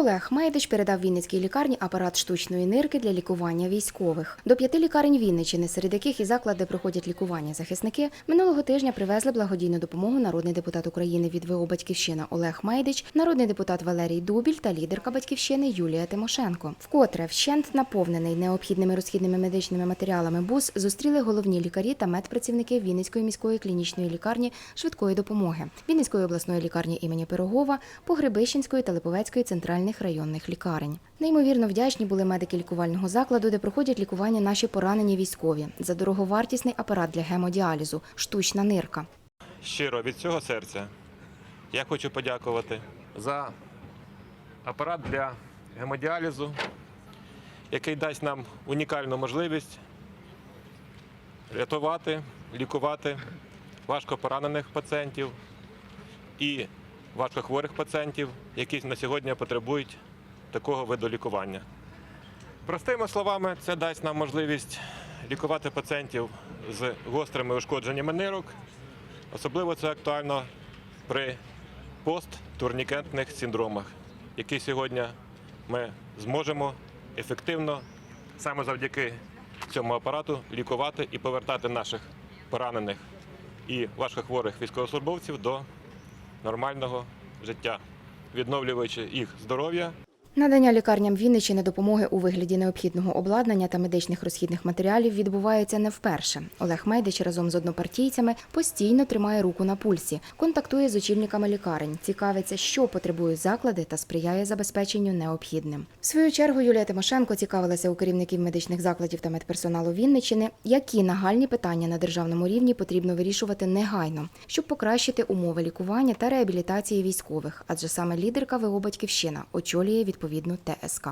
Олег Мейдич передав Вінницькій лікарні апарат штучної нирки для лікування військових. До п'яти лікарень Вінниччини, серед яких і заклад, де проходять лікування захисники, минулого тижня привезли благодійну допомогу народний депутат України від ВО Батьківщина Олег Мейдич, народний депутат Валерій Дубіль та лідерка Батьківщини Юлія Тимошенко. Вкотре вщент наповнений необхідними розхідними медичними матеріалами бус зустріли головні лікарі та медпрацівники Вінницької міської клінічної лікарні швидкої допомоги, Вінницької обласної лікарні імені Пирогова, Погребищенської та Липовецької центральних районних лікарень. Неймовірно вдячні були медики лікувального закладу, де проходять лікування наші поранені військові за дороговартісний апарат для гемодіалізу, штучна нирка. щиро від цього серця я хочу подякувати за апарат для гемодіалізу, який дасть нам унікальну можливість рятувати, лікувати важко поранених пацієнтів і важкохворих пацієнтів, які на сьогодні потребують такого виду лікування. Простими словами, це дасть нам можливість лікувати пацієнтів з гострими ушкодженнями нирок, Особливо це актуально при посттурнікентних синдромах, які сьогодні ми зможемо ефективно саме завдяки цьому апарату лікувати і повертати наших поранених і важкохворих військовослужбовців до нормального життя, відновлюючи їх здоров'я Надання лікарням Вінниччини допомоги у вигляді необхідного обладнання та медичних розхідних матеріалів відбувається не вперше. Олег Мейдич разом з однопартійцями постійно тримає руку на пульсі, контактує з очільниками лікарень, цікавиться, що потребують заклади та сприяє забезпеченню необхідним. В свою чергу Юлія Тимошенко цікавилася у керівників медичних закладів та медперсоналу Вінниччини, які нагальні питання на державному рівні потрібно вирішувати негайно, щоб покращити умови лікування та реабілітації військових, адже саме лідерка ВО Батьківщина очолює відповідну ТСК.